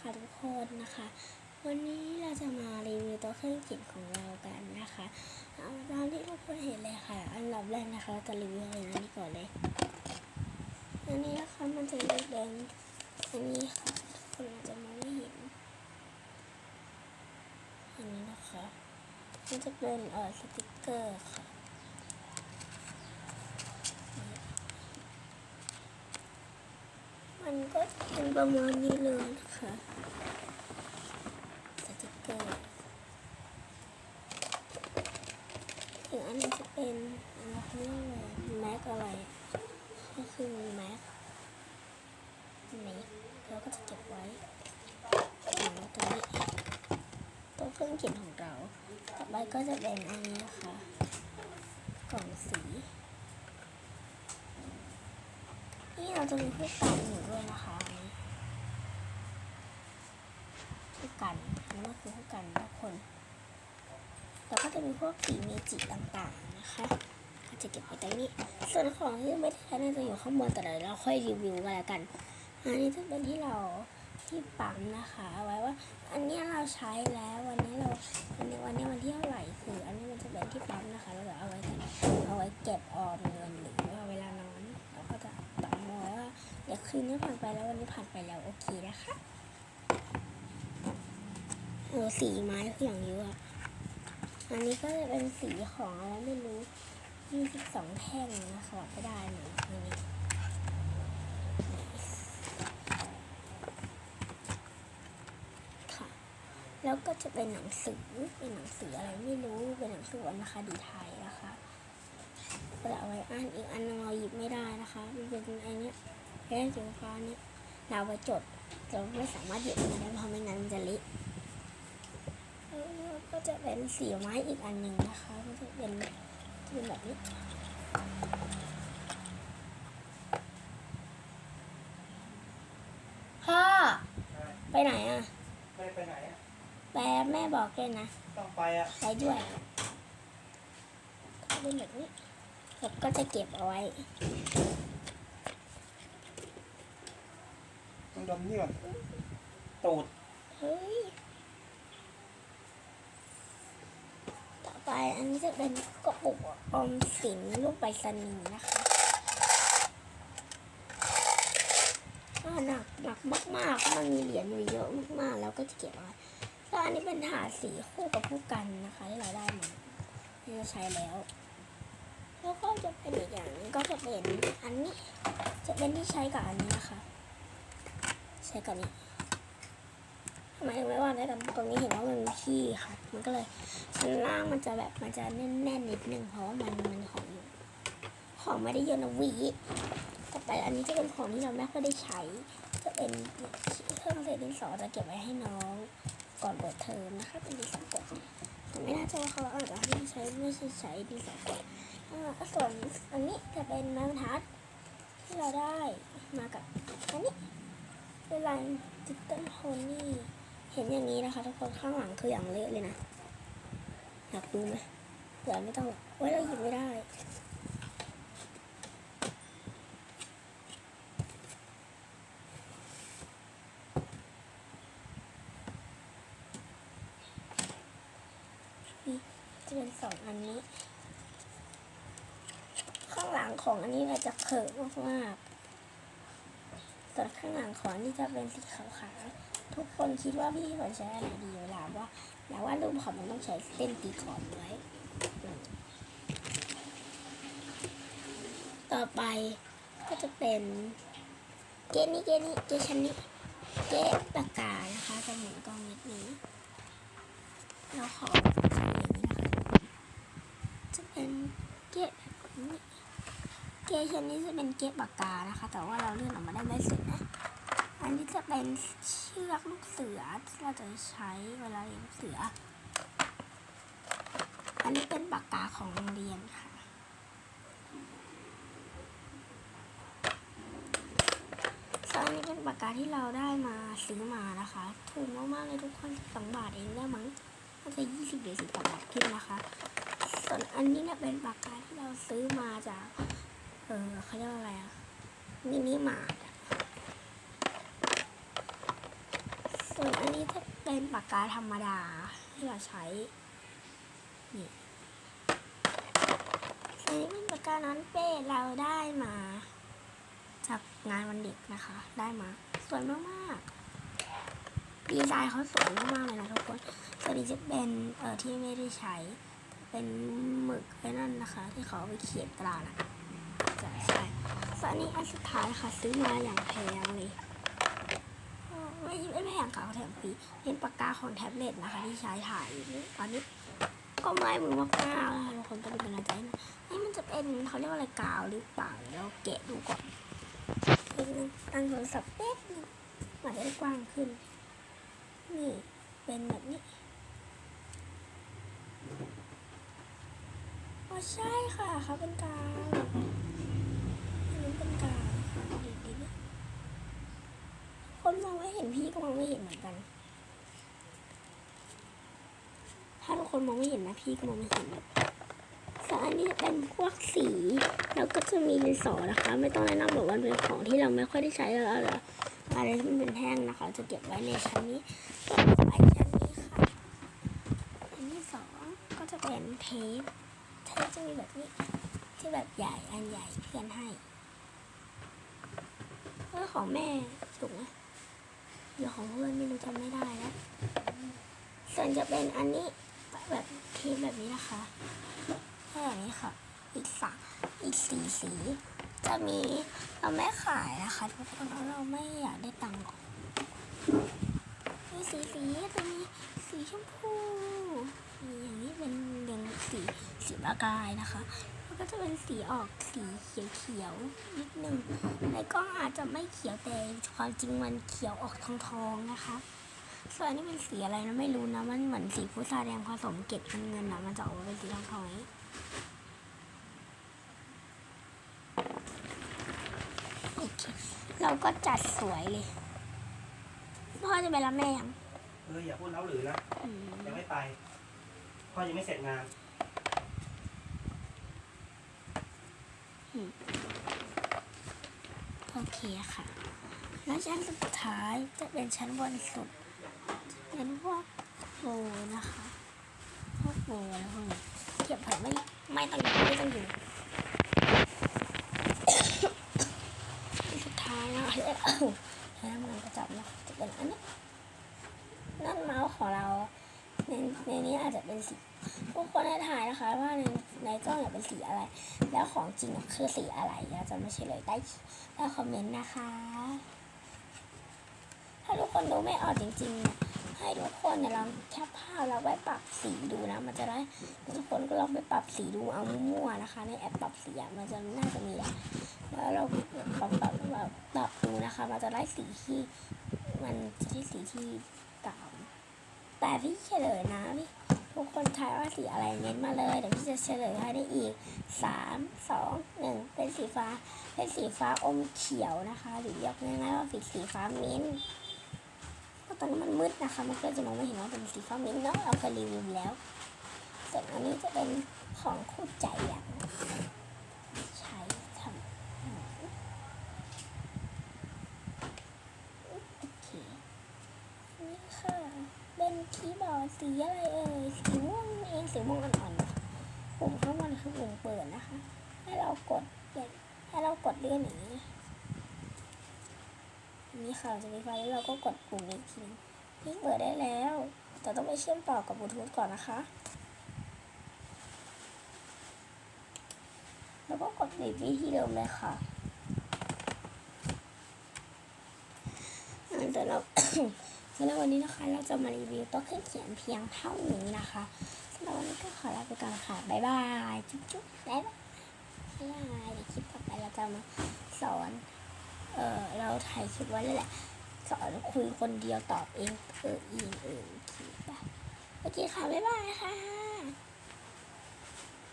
ค่ะทุกคนนะคะ วันนี้เราจะมารีวิวตัวเครื่องเขียนของเรากันนะคะเอาตามที่ทุกคนเห็นเลยค่ะ อันดับแรกนะคะเราจะรีวิวอะไรนนี่ก่อนเลย อันนี้นะคะมันจะเป็นแดงอันนี้ค่ะทุกคนอาจจะมองไม่เห็น อันนี้นะคะ มันจะเป็นเอ่อสติกเกอร์ค่ะ มันก็เป็นประมาณนี้เลยนะคะสติกเกอร์อีกอันนึงจะเป็นอะไรเขาเรียกว่แม็กอะไรก็คือแม็กแม็กเราก็จะเก็บไว้ตรงนี้ตัวเครื่องเขียนของเรา ต่อไปก็จะเป็นอันนี้นะคะ กล่องสี นี่เราจะมีผู้กันอยู่ด้วยนะคะอันนี้ผู้กันนนี้ก็คือผู้กันทุกคนแล้วก็จะมีพวกสีเมจิต่างๆนะคะก็จะเก็บไว้ตรงนี้ ส่วนของที่ไม่ได้ใช้น่าจะอยู่ข้างบนแต่เดี๋ยวเราค่อยรีวิวกันแล้วกัน อันนี้จะเป็นที่เราที่ปั๊มนะคะเอาไว้ว่า อันนี้เราใช้แล้ววันนี้เราวันนี้วันนี้วันที่เท่าไหร่คือ อันนี้มันจะเป็นที่ปั๊มนะคะเราจะเอาไว้เอาไว้เก็บออมเงินหรือว่าเวลานอนเราก็จะตั้งไว้ว่า เดี๋ยวคืนนี้ผ่านไปแล้ววันนี้ผ่านไปแล้วโอเคนะคะเออสีไม้คืออย่างเยอะอะอันนี้ก็จะเป็นสีของอะไรไม่รู้ยี่สิบสองแท่งนะคะไม่ได้หนะอันนี้ค่ะ แล้วก็จะเป็นหนังสือเป็นหนังสืออะไรไม่รู้เป็นหนังสือวรรณคดีไทยนะคะก็จะเอาไว้อ่านอีกอันนึงเราหยิบไม่ได้นะคะ มันเป็นไอเนี้ย แค่สีฟ้าเนี้ยเราเอาไว้จดเราไม่สามารถหยิบมันได้เพราะไม่งั้นมันจะเละแล้วก็จะเป็นสีไม้อีกอันหนึ่งนะคะมันจะเป็นจะเป็นแบบนี้พ่อไปไหนอะไม่ไปไหนอะแปลแม่บอกเลยนะต้องไปอะไปด้วยเป็นแบบนี้แล้วก็จะเก็บเอาไว้ ต้องดมนี่ก่อนตูดเฮ้ย ต่อไปอันนี้จะเป็นกระปุกออมสินลูกไปรษณีย์นะคะก็หนักหนักมาก ๆ มันมีเหรียญอยู่เยอะมากๆ แล้วก็จะเก็บเอาไว้แล้วอันนี้เป็นถาดสีคู่กับผู้กันนะคะที่เราได้มาที่เราใช้แล้ว แล้วก็จะเป็นอีกอย่างนึงก็จะเป็นอันนี้ จะเป็นที่ใช้กับอันนี้นะคะ ใช้กับนี้ทำไมไม่วาได้กับตรงนี้เห็นว่ามันมีขี้ค่ะมันก็เลยชั้นล่างมันจะแบบมันจะแน่นๆนิดนึงเพราะว่ามันมันของอยู่ของไม่ได้เยอะนะวีต่อไปอันนี้จะเป็นของที่เราไม่ค่อยได้ใช้ จะเป็นเครื่องเศษดินสอจะเก็บไว้ให้น้องก่อนเปิดเทอมนะคะเป็นดินสอกดแต่ไม่น่าจะว่าเขาอาจจะให้ใช้ไม่ใช่ใช้ดินสอกดอ่าก็ส่วนอันนี้จะเป็นไม้บรรทัดที่เราได้มากับอันนี้ เป็นลายจิตเติ้ลโทนี่เห็นอย่างนี้นะคะทุกคนข้างหลังคืออย่างเละเลยนะ อยากดูไหมเดี๋ยวไม่ต้องหรอกโอ้ยเราหยิบไม่ได้นี่จะเป็นสองอันนี้ ข้างหลังของอันนี้เราจะเขิบมากๆ ส่วนข้างหลังของอันนี้จะเป็นสีขาวๆทุกคนคิดว่าพี่ฝนใช้อะไรดีเวลาว่าเวลาว่ารูปของมันต้องใช้เส้นตีขอบไว้ต่อไปก็จะเป็นเกนี้เกนี้เกชันนี้เกปากกานะคะจะหมุนกล้องนิดนึงแล้วขอใช้อย่าจะเป็นเกแบบนี้ เกณฑ์ชั้นนี้จะเป็นเกณฑ์ปากกานะคะ แต่ว่าเราเลื่อนออกมาได้ไม่สุดนะ อันนี้จะเป็นเชือกลูกเสือที่เราจะใช้เวลาเลี้ยงเสือ อันนี้เป็นปากกาของโรงเรียนค่ะส่วนอันนี้เป็นปากกาที่เราได้มาซื้อมานะคะ ถูกมากๆเลยทุกคนสองบาทเองได้มั้งน่าจะยี่สิบหรือสิบบาทขึ้นนะคะ ส่วนอันนี้เนี่ยเป็นปากกาที่เราซื้อมาจาก เออเขาเรียกว่าอะไรอะมินิมาร์ทนี้จะเป็นปากกาธรรมดาที่เราใช้ นี่อันนี้เป็นปากกานั้นเป้เราได้มา จากงานวันเด็กนะคะ ได้มา สวยมากๆ ดีไซน์เขาสวยมากๆเลยนะทุกคนตัวนนี้จะเป็นเออที่ไม่ได้ใช้ เป็นหมึกไอ้นั่นนะคะ ที่เขาเอาไปเขียนกระดาษอะจะใช่ส่วน อันนี้อันสุดท้ายค่ะ ซื้อมาอย่างแพงเลยไม่ไม่แพงค่ะแถมฟรีเป็นปากกาของแท็บเล็ตนะคะ ที่ใช้ถ่ายตอนนี้ก็ไม้มือมากๆนะคะทุกคนก็เป็นกำลังใจนะนี่มันจะเป็นเขาเรียกว่าอะไรกาวหรือเปล่าเดี๋ยวเราแกะดูก่อนตั้งโทรศัพท์แป๊บนึงอาจะได้กว้างขึ้น นี่เป็นแบบนี้อ๋อใช่ค่ะเขาเป็นกาวอันนี้เป็นกาว คนมองไม่เห็นพี่ก็มองไม่เห็นเหมือนกัน ถ้าทุกคนมองไม่เห็นนะพี่ก็มองไม่เห็นแบบส่วนอันนี้จะเป็นพวกสี แล้วก็จะมีดินสอนะคะ ไม่ต้องแนะนำบอกว่าเป็นของที่เราไม่ค่อยได้ใช้แล้วเหรออะไรที่มันเป็นแท่งนะคะ จะเก็บไว้ในชั้นนี้ก็ไว้ชั้นนี้ค่ะอันที่สองก็จะเป็นเทปเทปจะมีแบบนี้ที่แบบใหญ่อันใหญ่เพื่อนให้ เออของแม่ถูกไหมหรือของเพื่อนไม่รู้จำไม่ได้แล้วส่วนจะเป็นอันนี้แบบเทปแบบนี้นะคะแค่แบบนี้ค่ะ อีกสามอีกสีสี จะมีเราไม่ขายนะคะทุกคนเพราะเราไม่อยากได้ตังค์หรอกมีสีสีจะมีสีชมพูมีอย่างนี้เป็นเรียงสีสีประกายนะคะ แล้วก็จะเป็นสีออกสีเขียวเขียวๆนิดนึงในกล้องอาจจะไม่เขียวแต่ความจริงมันเขียวออกทองทองๆนะคะ ส่วนอันนี้เป็นสีอะไรนะไม่รู้นะมันเหมือนสีพุทราแดงผสมเกล็ดเงินๆนะมันจะออกมาเป็นสีทองทองๆอย่างนี้โอเคเราก็จัดสวยเลยพ่อจะไปรับแม่ยังเอออย่าพูดเล้าหรือนะอืมยังไม่ไปพ่อยังไม่เสร็จงาน โอเคค่ะ แล้วชั้นสุดท้ายจะเป็นชั้นบนสุด เป็นพวกโบนะคะ พวกโบแล้วพวกนี้เก็บเผื่อไม่ไม่ต้องอยู่ไม่ต้องอยู่สุดท้ายนะแล้วใช้ทำงานประจำนะจะเป็นอันนี้นั่นเมาส์ของเรา ในในนี้อาจจะเป็นสีทุกคนให้ถ่ายนะคะว่าในในกล้องเนี่ยเป็นสีอะไร แล้วของจริงคือสีอะไรเราจะม่เฉลยใต้ใต้คอมเมนต์นะคะ ถ้าทุกคนดูไม่ออกจริงๆเนี่ยให้ทุกคนเนี่ยลองแคปภาพแล้วไว้ปรับสีดูนะ มันจะได้ทุกคนก็ลองไปปรับสีดูเอามั่วๆนะคะ ในแอปปรับสีมันจะน่าจะมีแหละแล้วเราปรับปรับปรับปรับดูนะคะ มันจะได้สีที่มันจะได้สีที่ แต่พี่เฉลยนะพี่ทุกคนทายว่าสีอะไรเน้นมาเลยเดี๋ยวพี่จะเฉลยให้ได้อีกสามสองหนึ่งเป็นสีฟ้า เป็นสีฟ้าอมเขียวนะคะ หรือเรียกง่ายๆว่าสีสีฟ้ามิ้นท์เพราะตอนนี้มันมืดนะคะ มันก็จะมองไม่เห็นว่าเป็นสีฟ้ามิ้นท์เนาะเราเคยรีวิวแล้วส่วนอันนี้จะเป็นของคู่ใจอย่าง ใช้ทำโอเคนี่ค่ะ เป็นคีย์บอร์ดสีอะไรเอ่ยสีม่วงเองสีม่วงอ่อนๆปุ่มข้างบนคือปุ่มเปิดนะคะ ให้เรากดเปิดให้เรากดเลื่อนอย่างนี้อันนี้ค่ะจะมีไฟแล้วเราก็กดปุ่มนี้อีกทีนี่เปิดได้แล้ว แต่ต้องไปเชื่อมต่อกับบลูทูธก่อนนะคะแล้วก็กดปิดวิธีเดิมเลยค่ะแต่เรา สำหรับวันนี้นะคะ เราจะมารีวิวโต๊ะเครื่องเขียนเพียงเท่านี้นะคะสำหรับวันนี้ก็ขอลาไปก่อนค่ะ บ๊ายบาย จุ๊บจุ๊บบ๊ายบายบ๊ายบายเดี๋ยวคลิปต่อไปเราจะมาสอน เออเราถ่ายคลิปไว้แล้วแหละ สอนคุยคนเดียวตอบเองเอออีนเออคลิปอะโอเคค่ะ บ๊ายบายค่ะ